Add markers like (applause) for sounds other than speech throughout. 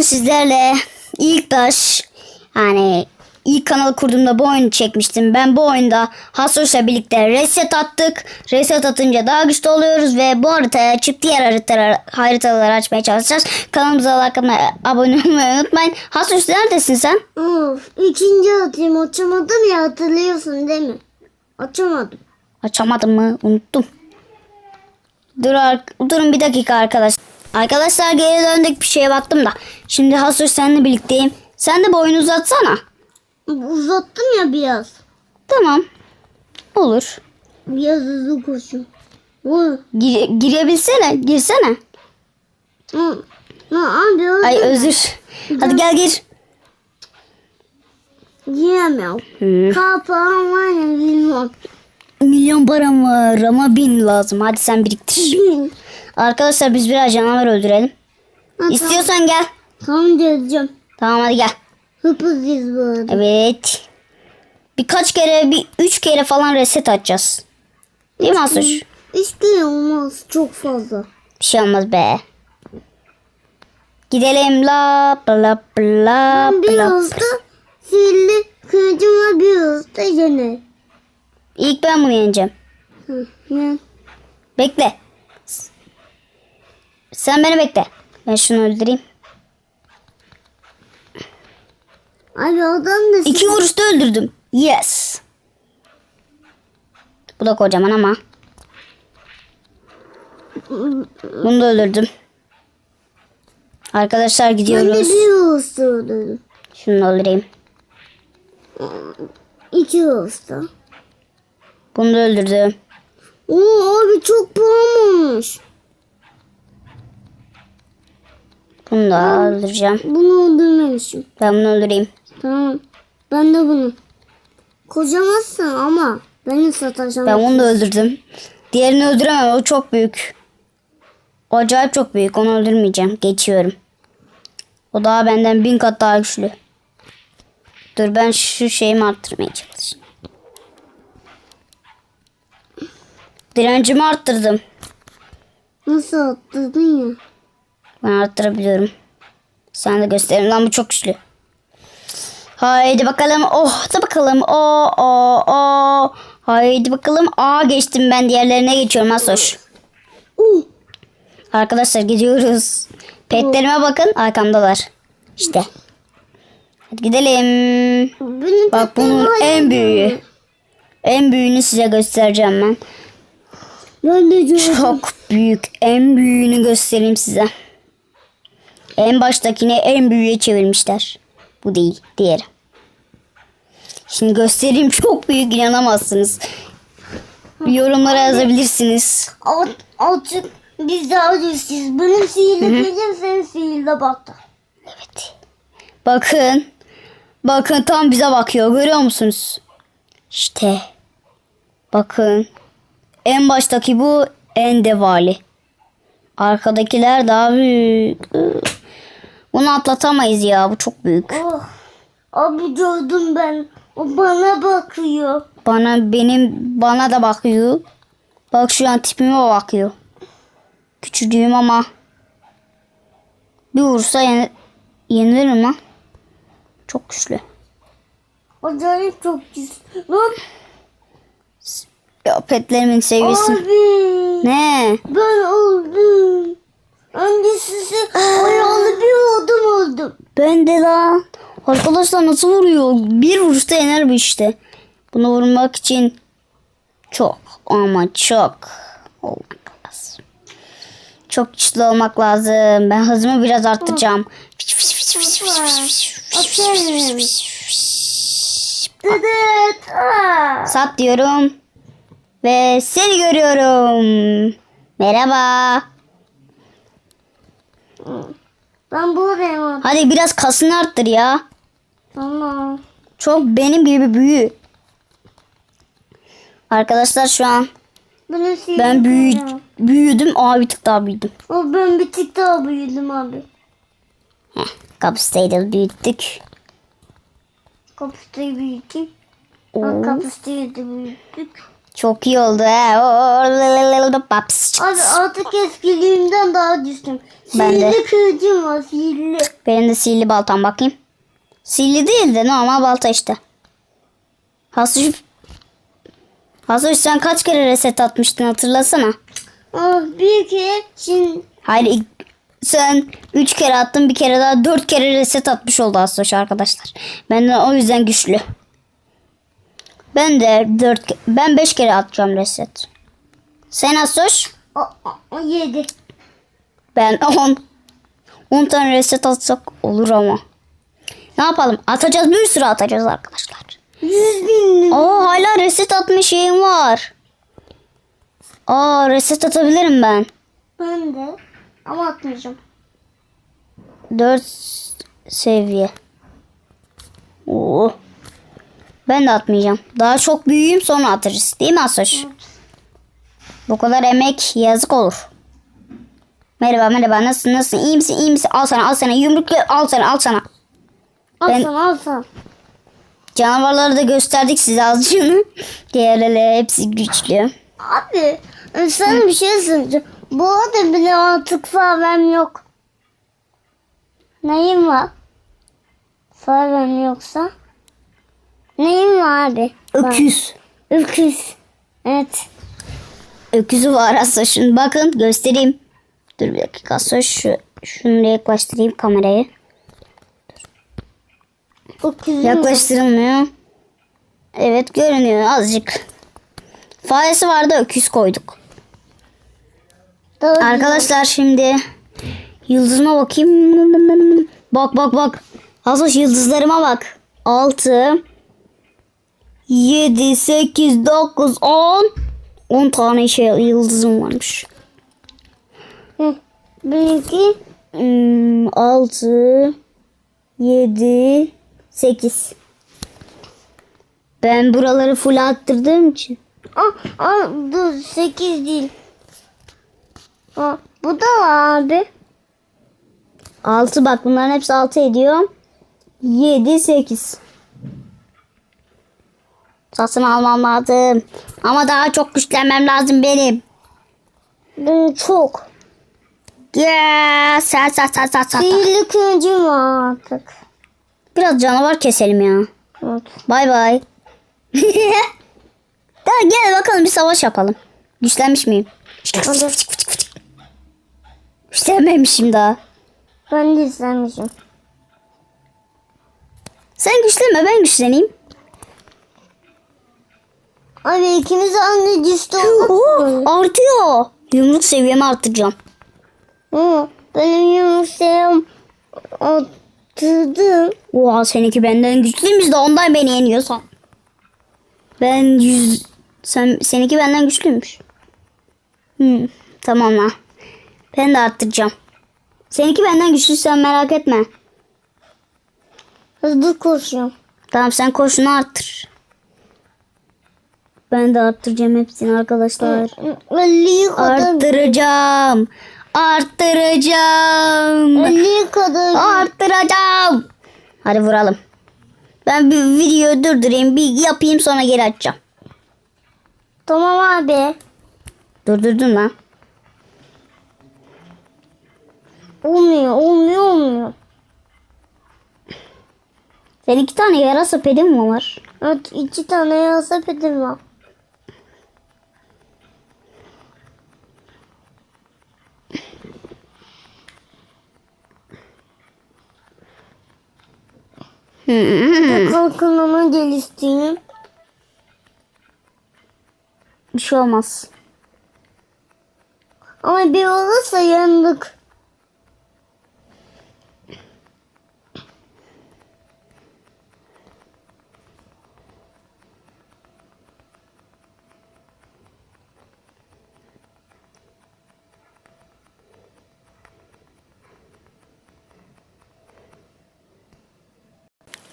bugün sizlerle ilk baş yani ilk kanalı kurduğumda bu oyunu çekmiştim. Ben bu oyunda Hasus'la birlikte reset attık. Reset atınca daha güçlü oluyoruz ve bu haritaya açıp diğer haritaları, haritaları açmaya çalışacağız. Kanalımıza like abone olmayı unutmayın. Hasus neredesin sen? Of ikinci atayım açamadım ya hatırlıyorsun değil mi? Açamadım. Açamadım mı? Unuttum. Dur, durun bir dakika arkadaş. Arkadaşlar geri döndük bir şeye baktım da. Şimdi Hasus seninle birlikteyim. Sen de boyunu uzatsana. Uzattım ya biraz. Tamam. Olur. Biraz hızlı koşun. Gire, girebilsene. Girsene. Hı. Öyle Ay özür. Hadi gel gir. Yiyemiyorum. Hı. Kapağım var ya bilmem. Milyon param var ama bin lazım. Hadi sen biriktir. Bin. Arkadaşlar biz biraz canavar öldürelim. Ha, İstiyorsan gel. Tamam diyeceğim. Tamam hadi gel. Hıpızız bu arada. Evet. Birkaç kere, bir üç kere falan reset atacağız. Değil mi Asuş? İşte olmaz çok fazla. Bir şey olmaz be. Gidelim la bla bla Ben bla. hızda sihirli kılıcımla bir hızda yener. İlk ben bunu yeneceğim. Hı, ne? Bekle. Sen beni bekle. Ben şunu öldüreyim. Abi adam da İki vuruşta öldürdüm. Yes. Bu da kocaman ama. Bunu da öldürdüm. Arkadaşlar Ben gidiyoruz. bir hızda öldürdüm. Şunu da öldüreyim. İki hızda. Bunu da öldürdüm. Oo abi çok puan olmuş. Bunu da öldüreceğim. Bunu öldürmemişim. Ben bunu öldüreyim. Tamam. Ben de bunu. Kocamazsın ama beni sataşamazsın. Ben bunu da öldürdüm. Diğerini öldüremem. O çok büyük. O acayip çok büyük. Onu öldürmeyeceğim. Geçiyorum. O daha benden bin kat daha güçlü. Dur ben şu şeyimi arttırmaya çalışayım. Direncimi arttırdım. Nasıl atladın ya? Ben arttırabiliyorum. Sen de gösterin. Lan bu çok güçlü. Haydi bakalım. Oh da bakalım. O o o. Haydi bakalım. Aa geçtim ben diğerlerine geçiyorum Asoş. Uh, Arkadaşlar gidiyoruz. Petlerime bakın arkamdalar. İşte. Hadi gidelim. Bak bunun en büyüğü. En büyüğünü size göstereceğim ben. Ben de gördüm. Çok büyük. En büyüğünü göstereyim size. En baştakini en büyüğe çevirmişler. Bu değil. Diğeri. Şimdi göstereyim. (laughs) Çok büyük inanamazsınız. Yorumlara yazabilirsiniz. At, artık biz daha güçlüyüz. Benim sihirli kılıcım senin sihirli baktı. Evet. Bakın. Bakın tam bize bakıyor. Görüyor musunuz? İşte. Bakın. En baştaki bu en devali. Arkadakiler daha büyük. Bunu atlatamayız ya. Bu çok büyük. Oh. Abi gördüm ben. O bana bakıyor. Bana benim bana da bakıyor. Bak şu an tipime bakıyor. Küçücüğüm ama bir vursa yen yenilirim lan. Çok güçlü. Acayip çok güçlü. Lan Ya petlerimin seviyesi. abi. Ne? Ben öldüm. Öncesi ayağlı bir oldum öldüm. Ben de lan. Arkadaşlar nasıl vuruyor? Bir vuruşta yener bu işte. Bunu vurmak için çok ama çok olmak lazım. Çok güçlü olmak lazım. Ben hızımı biraz arttıracağım. Aa. Sat diyorum. Ve seni görüyorum. Merhaba. Ben buradayım abi. Hadi biraz kasını arttır ya. Tamam. Çok benim gibi büyü. Arkadaşlar şu an sihirli ben büyü, kılıcım. büyüdüm. Aa bir tık daha büyüdüm. O ben bir tık daha büyüdüm abi. Heh, kapasiteyi de büyüttük. Kapasiteyi büyüttük. Kapasiteyi de büyüttük. Çok iyi oldu he. Paps. Abi artık eskiliğimden daha güçlüyüm. Ben de. Sihirli kılıcım var sihirli. Benim de sihirli baltam bakayım. Sihirli değil de normal balta işte. Hasuş. Hasuş sen kaç kere reset atmıştın hatırlasana. Ama bir kere şimdi Hayır sen 3 kere attın bir kere daha 4 kere reset atmış oldu Hasuş arkadaşlar. Benden o yüzden güçlü. Ben de 4 ben 5 kere atacağım reset. Sen Hasuş? o, o, o yedi. Ben (laughs) 10. 10 tane reset atsak olur ama. Ne yapalım? Atacağız bir sürü atacağız arkadaşlar. Yüz bin. Aa hala reset atma şeyim var. Aa reset atabilirim ben. Ben de. Ama atmayacağım. 4 seviye. Oo. Ben de atmayacağım. Daha çok büyüyeyim sonra atarız. Değil mi Asoş? Bu kadar emek yazık olur. Merhaba merhaba nasılsın nasılsın iyi misin iyi misin al sana al sana yumruklu al sana al sana. Al Ben- sana al sana. Canavarları da gösterdik size azıcığını. (laughs) Diğerleri hepsi güçlü. Abi sana bir şey söyleyeceğim. Bu arada bile artık farem yok. Neyim var? Farem yoksa? Neyim var abi? Öküz. Öküz. Evet. Öküzü var Asoş'un. Bakın göstereyim. Dur bir dakika Asoş. Şu, şunu yaklaştırayım kamerayı. Öküzüm Yaklaştırılmıyor. Evet görünüyor azıcık. Faresi vardı öküz koyduk. Daha Arkadaşlar şimdi yıldızıma bakayım. Bak bak bak. Asoş yıldızlarıma bak. 6 7 8 9 10 10 tane şey yıldızım varmış. Hı. Benimki Hmm, 6 7 8 Ben buraları full attırdığım için. Aa, aa, dur 8 değil. Aa, bu da var abi. 6 bak bunların hepsi 6 ediyor. 7 8 Satın almam lazım. Ama daha çok güçlenmem lazım benim. Benim çok. Yeah, sat sat sat sat sat. Sihirli kılıcım var artık. Biraz canavar keselim ya. Evet. Bay bay. (laughs) Gel gel bakalım bir savaş yapalım. Güçlenmiş miyim? Güçlenmemişim daha. Ben de izlemişim. Sen güçlenme ben güçleneyim. Abi ikimiz aynı. Oo, artıyor. Yumruk seviyemi arttıracağım. Hı, benim yumurtayım attırdım. Oha seninki benden güçlüymüş de ondan beni yeniyorsan. Ben yüz... Sen, seninki benden güçlüymüş. Hmm, tamam ha. Ben de arttıracağım. Seninki benden güçlü sen merak etme. Hızlı koşuyorum. Tamam sen koşunu arttır. Ben de arttıracağım hepsini arkadaşlar. 50 kadar. Arttıracağım. Arttıracağım. 50 kadar. Arttıracağım. Hadi vuralım. Ben bir video durdurayım. Bir yapayım sonra geri açacağım. Tamam abi. Durdurdun lan. Olmuyor, olmuyor, olmuyor. Senin iki tane yarasa pedin mi var? Evet, iki tane yasa pedim var. Kalkınımı geliştireyim. Bir şey olmaz. Ama bir olursa yandık.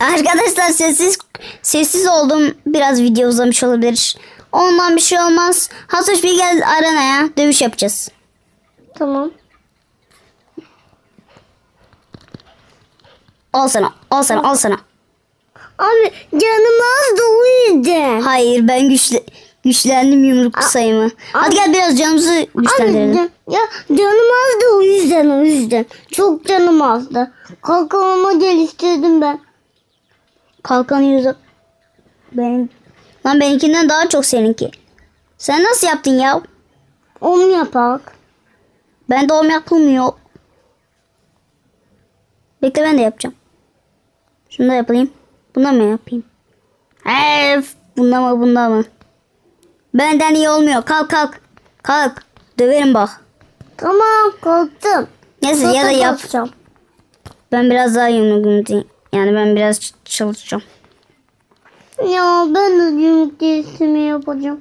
Arkadaşlar sessiz sessiz oldum. Biraz video uzamış olabilir. Ondan bir şey olmaz. Hatoş bir gel arenaya. Dövüş yapacağız. Tamam. Al sana. Al sana. Al sana. Abi canım az doluydu. Hayır ben güçlü. Güçlendim yumruk sayımı. Hadi gel biraz canımızı güçlendirelim. Anne, ya canım azdı o yüzden o yüzden. Çok canım azdı. Kalkanıma geliştirdim ben. Kalkan yüzü. Benim... Lan benimkinden daha çok seninki. Sen nasıl yaptın ya? Onu yapak. Ben doğum yapılmıyor. Bekle ben de yapacağım. Şunu da yapayım. Bunda mı yapayım? Ef, bunda mı bunda mı? Benden iyi olmuyor. Kalk kalk. Kalk. Döverim bak. Tamam kalktım. Neyse ya da yap. kalkacağım. Ben biraz daha yumruk- Yani ben biraz çalışacağım. Ya ben de yumruk geliştirme yapacağım.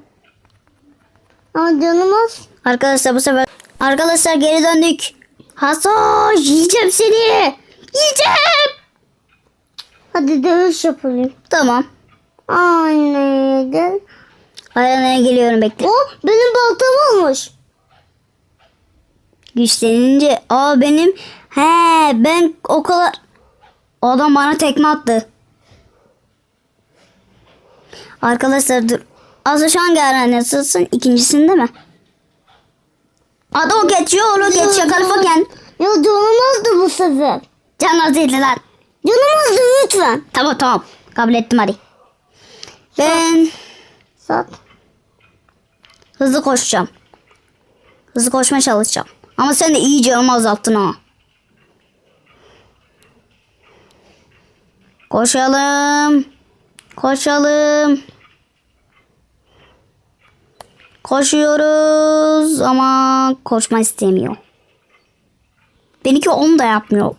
Aa canım az. Arkadaşlar bu sefer arkadaşlar geri döndük. Hasan yiyeceğim seni. Yiyeceğim. Hadi dövüş yapalım. Tamam. Anne gel. Arenaya geliyorum bekle. O benim baltam olmuş. Güçlenince aa benim he ben o kadar o adam bana tekme attı. Arkadaşlar dur. Az şu hangi arenasısın? İkincisinde mi? Adı o geçiyor onu geçiyor kalfaken. Ya canım azdı bu sefer. Can az değildi lan. Canım azdı lütfen. Tamam tamam. Kabul ettim hadi. Ben Sat. hızlı koşacağım. Hızlı koşmaya çalışacağım. Ama sen de iyi canımı azalttın ha. Koşalım. Koşalım. Koşuyoruz ama koşma istemiyor. Benimki onu da yapmıyor.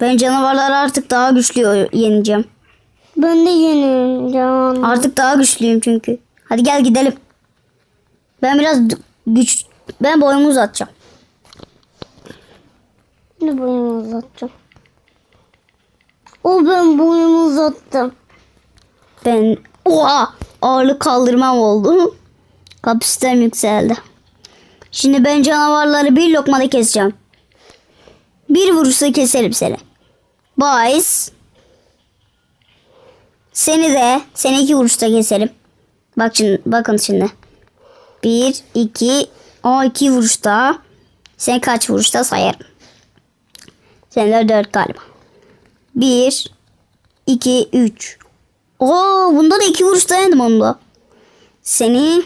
Ben canavarları artık daha güçlü yeneceğim. Ben de yeniyorum canım. Artık daha güçlüyüm çünkü. Hadi gel gidelim. Ben biraz güç... Ben boyumu uzatacağım. Ne boyumu uzatacağım. O ben boyumu uzattım. Ben... Oha! Ağırlık kaldırmam oldu. Kapasitem yükseldi. Şimdi ben canavarları bir lokmada keseceğim. Bir vuruşta keserim seni. Boys. Seni de seni iki vuruşta keserim. Bak şimdi, bakın şimdi. Bir, iki, o iki vuruşta. Seni kaç vuruşta sayarım. Sen de dört galiba. Bir, iki, üç. Oo, bunda da iki vuruş dayandım onda. Seni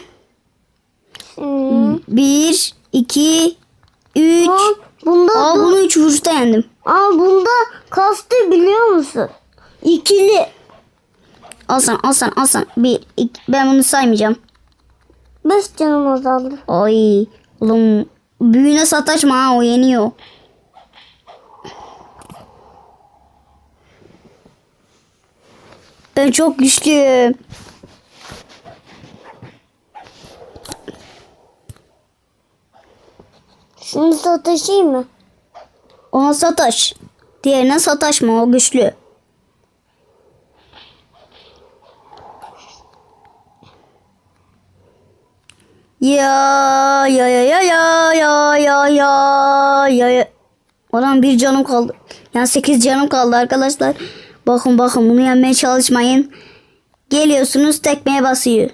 Hmm. bir, iki, üç. Aa, bunda Aa, bunu üç vuruşta yendim. Aa bunda kastı biliyor musun? İkili. Al sana, al sana, al sana. Bir, iki, ben bunu saymayacağım. Beş canım azaldı. Oy, oğlum büyüğüne sataşma ha, o yeniyor. Ben çok güçlüyüm. Şimdi sataşayım mı? Ona sataş. Diğerine sataşma, o güçlü. Ya ya ya ya ya ya ya ya ya. Olan bir canım kaldı. Yani sekiz canım kaldı arkadaşlar. Bakın bakın bunu yenmeye çalışmayın. Geliyorsunuz tekmeye basıyor.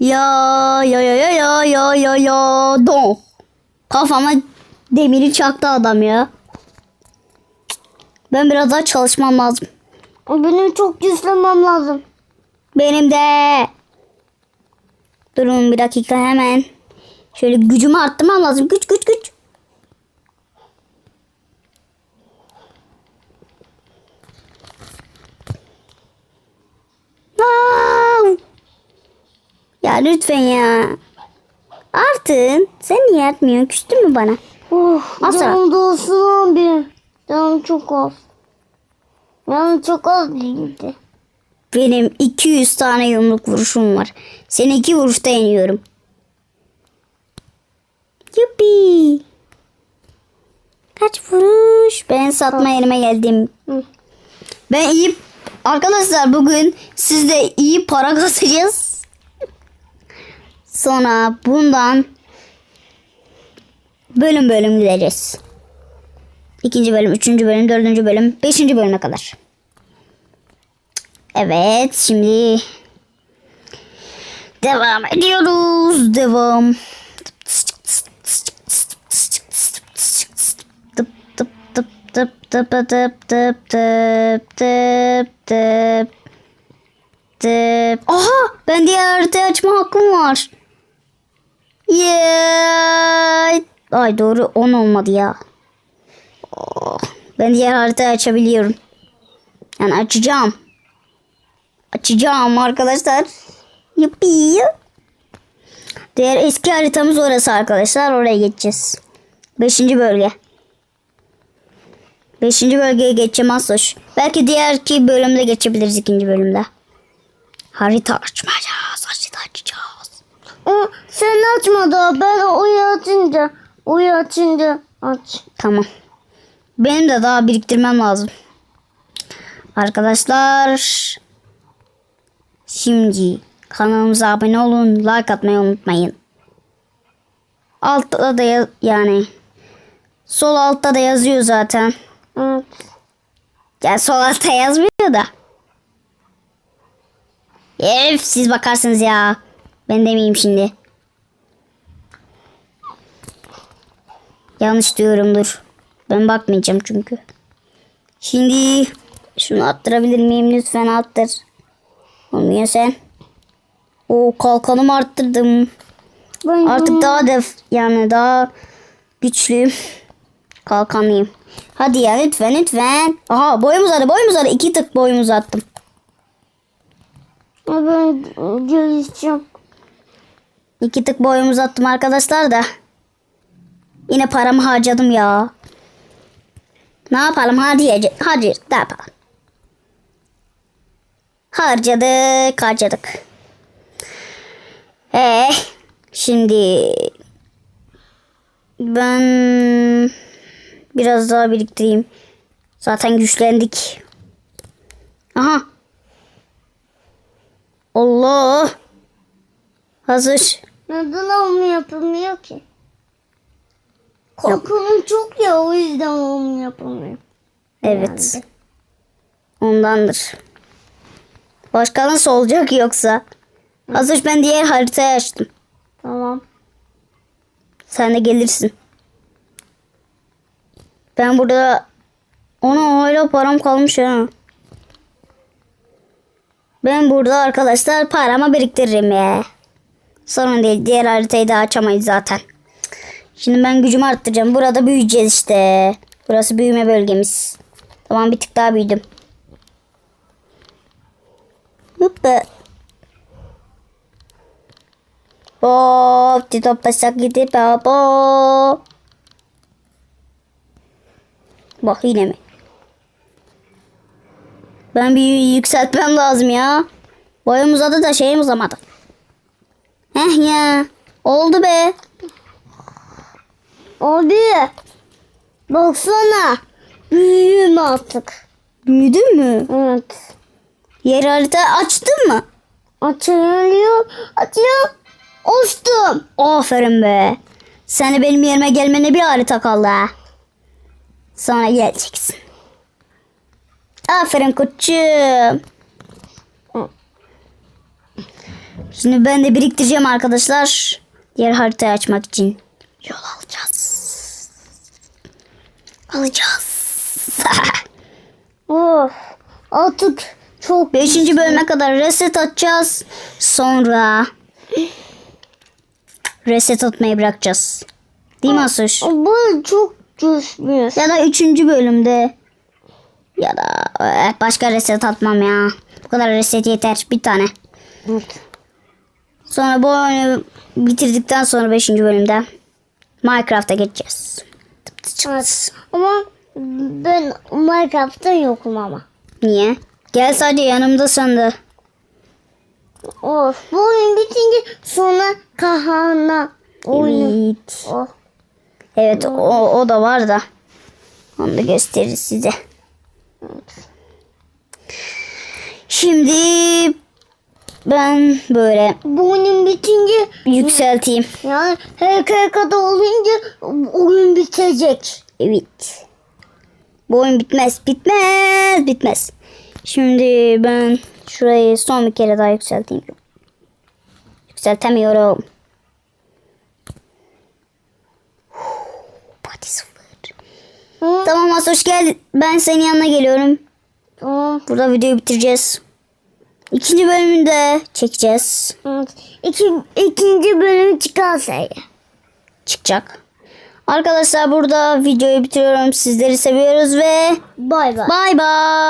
Ya ya ya ya ya ya ya ya don. Kafama demiri çaktı adam ya. Ben biraz daha çalışmam lazım. Benim çok güçlenmem lazım. Benim de. Durun bir dakika hemen. Şöyle gücümü arttırmam lazım. Güç güç güç. Wow. Ya lütfen ya. Artın. Sen niye atmıyorsun? Küstün mü bana? Oh, Nasıl? canım dolsun abi. Canım çok az. Canım çok az değildi. Benim 200 tane yumruk vuruşum var. Seni iki vuruşta yeniyorum. Yuppi. Kaç vuruş? Ben satma yerime geldim. Hı. Ben iyi... Arkadaşlar bugün sizde iyi para kasacağız. Sonra bundan bölüm bölüm gideceğiz. İkinci bölüm, üçüncü bölüm, dördüncü bölüm, beşinci bölüme kadar. Evet şimdi Devam ediyoruz. Devam. tıp tıp tıp tıp tıp tıp tıp tıp. Aha ben diğer haritayı açma hakkım var. Yeah. Ay doğru 10 olmadı ya. Oh, ben diğer haritayı açabiliyorum. Yani açacağım. Açacağım arkadaşlar. Yuppi. Diğer eski haritamız orası arkadaşlar. Oraya geçeceğiz. Beşinci bölge. Beşinci bölgeye geçeceğim Asoş. Belki diğer iki bölümde geçebiliriz ikinci bölümde. Harita açmayacağız. Harita açacağız. O, sen açma da ben oyu açınca. Oyu açınca aç. Tamam. Benim de daha biriktirmem lazım. Arkadaşlar. Şimdi kanalımıza abone olun. Like atmayı unutmayın. Altta da ya- yani sol altta da yazıyor zaten. Evet. Ya sol altta yazmıyor da. Herif siz bakarsınız ya. Ben demeyeyim şimdi. Yanlış diyorumdur. Ben bakmayacağım çünkü. Şimdi şunu attırabilir miyim? Lütfen attır. Olmuyor sen. O kalkanımı arttırdım. Artık daha def yani daha güçlüyüm. Kalkanlıyım. Hadi ya lütfen lütfen. Aha boyum uzadı boyum uzadı. İki tık boyum uzattım. ben gelişeceğim. İki tık boyum uzattım arkadaşlar da. Yine paramı harcadım ya. Ne yapalım hadi yiyece- hadi ne yapalım. Harcadık harcadık. Ee, şimdi ben biraz daha biriktireyim. Zaten güçlendik. Aha. Allah. Hazır. Neden olmu yapılmıyor ki? Korkunun çok ya o yüzden olmu yapılmıyor. Evet. Ondandır. Başka nasıl olacak yoksa? Hazır ben diğer haritayı açtım. Tamam. Sen de gelirsin. Ben burada ona hala param kalmış ha. Ben burada arkadaşlar paramı biriktiririm ya. Sorun değil. Diğer haritayı da açamayız zaten. Şimdi ben gücümü arttıracağım. Burada büyüyeceğiz işte. Burası büyüme bölgemiz. Tamam bir tık daha büyüdüm. Hoppa. Hop. Tito pasak gidip hop. hop. Bak yine mi? Ben bir yükseltmem lazım ya. Boyum uzadı da şeyim uzamadı. Heh ya. Oldu be. Abi. Baksana. Büyüğüm artık. Büyüdün mü? Evet. Yer harita açtın mı? Açılıyor. Açıyor. Açtım. Aferin be. Sen de benim yerime gelmene bir harita kaldı ha. Sonra geleceksin. Aferin koçum. Şimdi ben de biriktireceğim arkadaşlar. Diğer haritayı açmak için. Yol alacağız. Alacağız. (laughs) Of. Artık çok Beşinci bölüme kadar reset atacağız. Sonra reset atmayı bırakacağız. Değil mi Asuş? Bu çok düşmüyor. Ya da üçüncü bölümde ya da eh, başka reset atmam ya. Bu kadar reset yeter. Bir tane. Evet. Sonra bu oyunu bitirdikten sonra beşinci bölümde Minecraft'a geçeceğiz. Evet. Ama ben Minecraft'ta yokum ama. Niye? Gel sadece yanımda sen de. Of. Bu oyun bitince sonra kahana oyunu. Evet. Oh. Evet o, o da var da. Onu da gösteririz size. Şimdi ben böyle oyun bitince yükselteyim. yani HKK'da olunca oyun bitecek. Evet. Bu oyun bitmez. Bitmez. Bitmez. Şimdi ben şurayı son bir kere daha yükselteyim. Yükseltemiyorum. Hadi sıfır. Hı? Tamam Hasoş gel. Ben senin yanına geliyorum. Tamam. Burada videoyu bitireceğiz. İkinci bölümünü de çekeceğiz. Evet. İki, ikinci bölüm çıkarsa ya. Çıkacak. Arkadaşlar burada videoyu bitiriyorum. Sizleri seviyoruz ve Bay bay. bay bay.